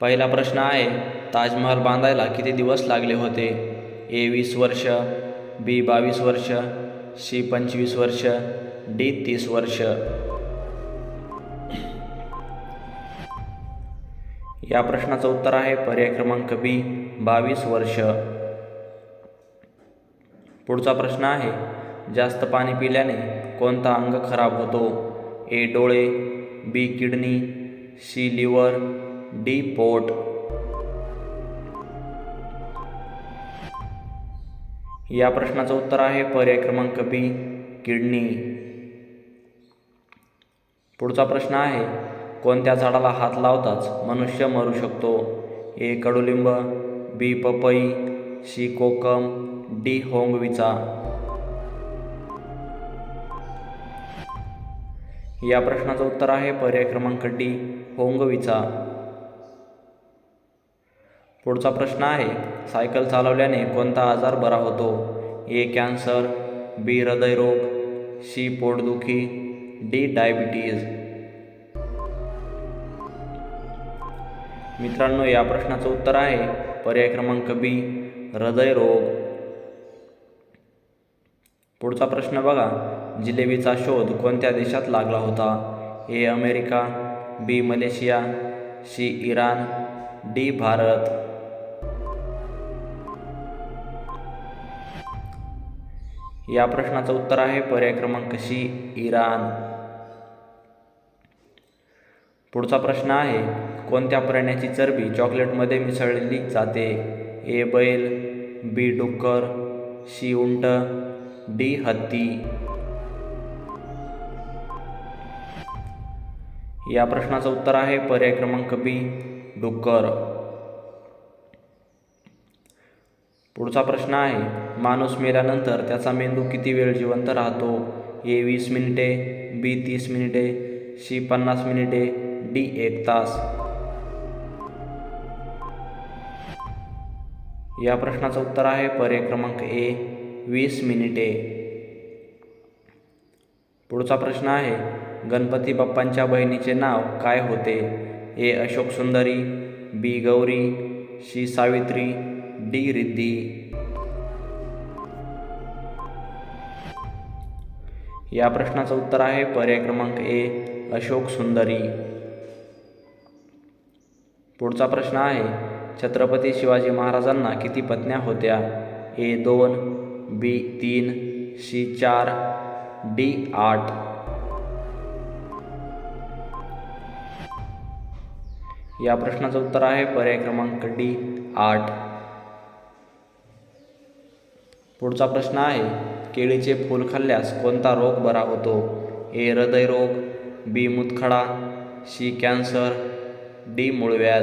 पहिला प्रश्न आहे ताजमहल बांधायला किती दिवस लागले होते? ए वीस वर्ष बी बावीस वर्ष सी पंचवीस वर्ष डी तीस वर्ष. या प्रश्नाचं उत्तर आहे पर्याय क्रमांक बी बावीस वर्ष. पुढचा प्रश्न आहे जास्त पाणी पिल्याने कोणता अंग खराब होतो? ए डोळे B kidney C liver D पोट या प्रश्नाचं उत्तर आहे पर्याय क्रमांक बी किडनी. पुढचा प्रश्न आहे कोणत्या झाडाला हात लावताच मनुष्य मरू शकतो? ए कडुलिंब बी पपई सी कोकम डी होंगविचा. या प्रश्नाचं उत्तर आहे पर्याय क्रमांक डी होंगविचा. पुढचा प्रश्न आहे. सायकल चालवल्याने कोणता आजार बरा होतो? ए कॅन्सर बी हृदयरोग सी पोटदुखी डी डायबिटीज. मित्रांनो या प्रश्नाचं उत्तर आहे पर्याय क्रमांक बी हृदयरोग. पुढचा प्रश्न बघा. जिलेबीचा शोध कोणत्या देशात लागला होता? A America B Malaysia C Iran D Bharat. या प्रश्नाचं उत्तर आहे पर्याय क्रमांक सी इराण. पुढचा प्रश्न आहे कोणत्या प्राण्याची चरबी चॉकलेटमध्ये मिसळली जाते? ए बैल बी डुक्कर सी उंट डी हत्ती. या प्रश्नाचं उत्तर आहे पर्याय क्रमांक बी डुक्कर. पुढचा प्रश्न आहे माणूस मेल्यानंतर त्याचा मेंदू किती वेळ जिवंत राहतो? ए वीस मिनिटे बी तीस मिनिटे सी पन्नास मिनिटे डी एक तास. या प्रश्नाचं उत्तर आहे पर्याय क्रमांक ए वीस मिनिटे. पुढचा प्रश्न आहे गणपती बाप्पांच्या बहिणीचे नाव काय होते? A Ashok Sundari B Gauri C Savitri D Riddhi. या प्रश्नाचं उत्तर आहे पर्याय क्रमांक ए अशोक सुंदरी. पुढचा प्रश्न आहे छत्रपती शिवाजी महाराजांना किती पत्न्या होत्या? ए दोन बी तीन सी चार डी आठ. या प्रश्नाचं उत्तर आहे पर्याय क्रमांक डी आठ. पुढचा प्रश्न आहे केळीचे फूल खाल्ल्यास कोणता रोग बरा होतो? ए हृदयरोग बी मुतखडा सी कॅन्सर डी मूळव्याध.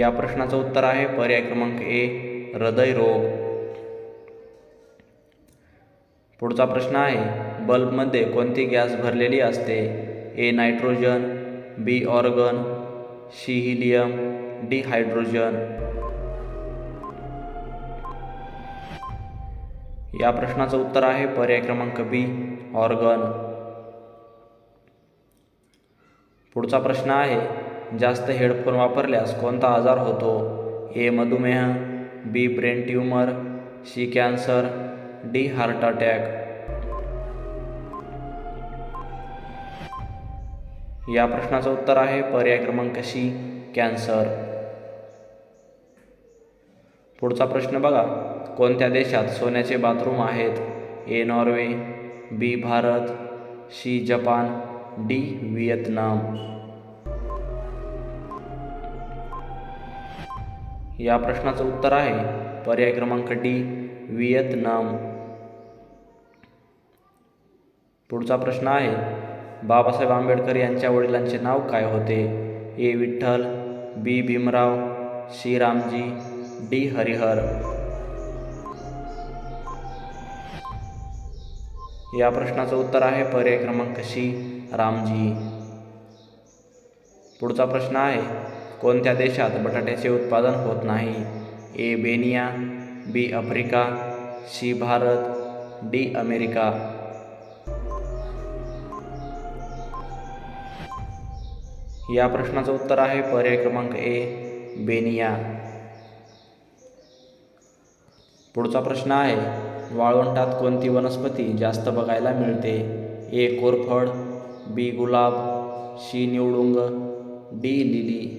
या प्रश्नाचं उत्तर आहे पर्याय क्रमांक ए हृदयरोग. पुढचा प्रश्न आहे बल्बमध्ये कोणती गॅस भरलेली असते? A nitrogen B argon C helium D hydrogen या प्रश्नाचं उत्तर आहे पर्याय क्रमांक बी ऑर्गन. पुढचा प्रश्न आहे जास्त हेडफोन वापरल्यास कोणता आजार होतो? ए मधुमेह B brain tumour C cancer D heart attack. या प्रश्नाचं उत्तर आहे पर्याय क्रमांक सी कॅन्सर. पुढचा प्रश्न बघा. कोणत्या देशात सोन्याचे बाथरूम आहेत? A Norway B Bharat C Japan D Vietnam. या प्रश्नाचं उत्तर आहे पर्याय क्रमांक डी व्हिएतनाम. पुढचा प्रश्न आहे बाबासाहेब आंबेडकर यांच्या वडिलांचे नाव काय होते? A Vitthal B Bhimrao C Ramji D Harihar. या प्रश्नाचं उत्तर आहे पर्याय क्रमांक सी रामजी. पुढचा प्रश्न आहे कोणत्या देशात बटाट्याचे उत्पादन होत नाही? ए बेनिया B Africa C Bharat D America. या प्रश्नाचं उत्तर आहे पर्याय क्रमांक ए बेनिया. पुढचा प्रश्न आहे वाळवंटात कोणती वनस्पती जास्त बघायला मिळते? ए कोरफड बी गुलाब सी निवडुंग डी लिली.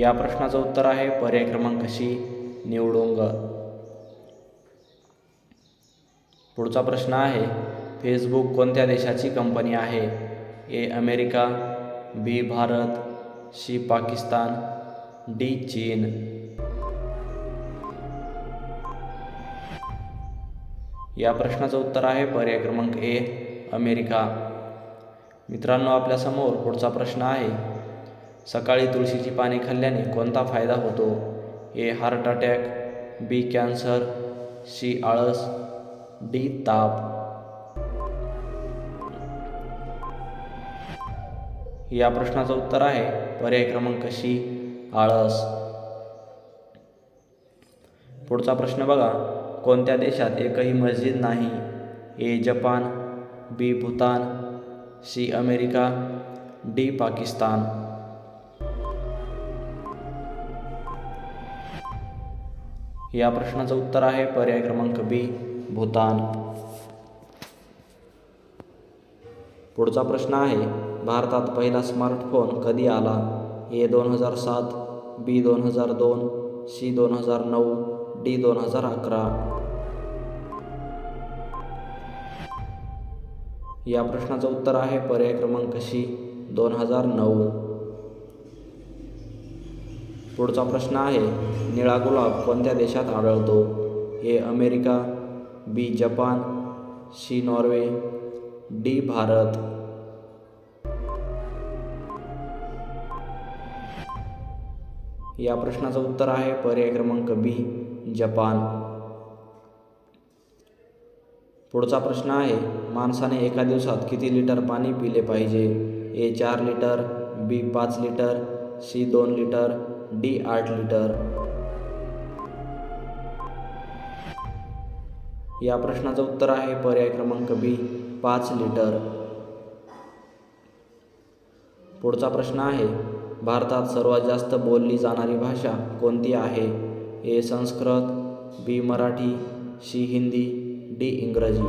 या प्रश्नाचं उत्तर आहे पर्याय क्रमांक सी निवडुंग. पुढचा प्रश्न आहे फेसबुक कोणत्या देशाची कंपनी आहे? A America B Bharat C Pakistan D चीन. या प्रश्नाचं उत्तर आहे पर्याय क्रमांक ए अमेरिका. मित्रांनो आपल्यासमोर पुढचा प्रश्न आहे. सकाळी तुळशीची पाने खाल्ल्याने कोणता फायदा होतो? A heart attack B cancer C आळस डी ताप. या प्रश्नाचं उत्तर आहे. पर्याय क्रमांक शी आळस. पुढचा प्रश्न बघा. कोणत्या देशात एकही मस्जिद नाही? A Japan B Bhutan C America D Pakistan. या प्रश्नाचं उत्तर आहे पर्याय क्रमांक बी भूतान. पुढचा प्रश्न आहे भारतात पहिला स्मार्टफोन कधी आला? ए दोन हजार सात बी दोन हजार दोन सी दोन हजार नऊ डी दोन हजार अकरा. या प्रश्नाचं उत्तर आहे पर्याय क्रमांक सी दोन हजार नऊ. पुढचा प्रश्न आहे निळा गुलाब कोणत्या देशात आढळतो? A America B Japan C Norway D Bharat. या प्रश्नाचं उत्तर आहे. पर्याय क्रमांक बी जपान. पुढचा प्रश्न आहे माणसाने एका दिवसात किती लिटर पाणी पिले पाहिजे? ए चार लिटर बी पाच लिटर सी दोन लिटर डी आठ लिटर. या प्रश्नाचं उत्तर आहे पर्याय क्रमांक बी पाच लिटर. पुढचा प्रश्न आहे भारतात सर्वात जास्त बोलली जाणारी भाषा कोणती आहे? A Sanskrit B Marathi C Hindi D इंग्रजी.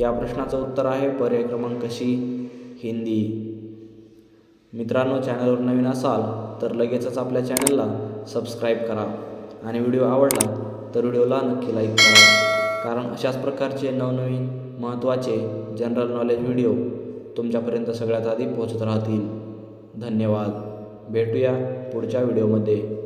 या प्रश्नाचं उत्तर आहे पर्याय क्रमांक सी हिंदी. मित्रांनो चॅनलवर नवीन असाल तर लगेचच आपल्या चॅनलला सबस्क्राईब करा आणि व्हिडिओ आवडला तर व्हिडिओला नक्की लाईक करा. कारण अशाच प्रकारचे नवनवीन महत्त्वाचे जनरल नॉलेज व्हिडिओ तुमच्यापर्यंत सगळ्यात आधी पोहोचत राहतील. धन्यवाद. भेटूया पुढच्या व्हिडिओमध्ये.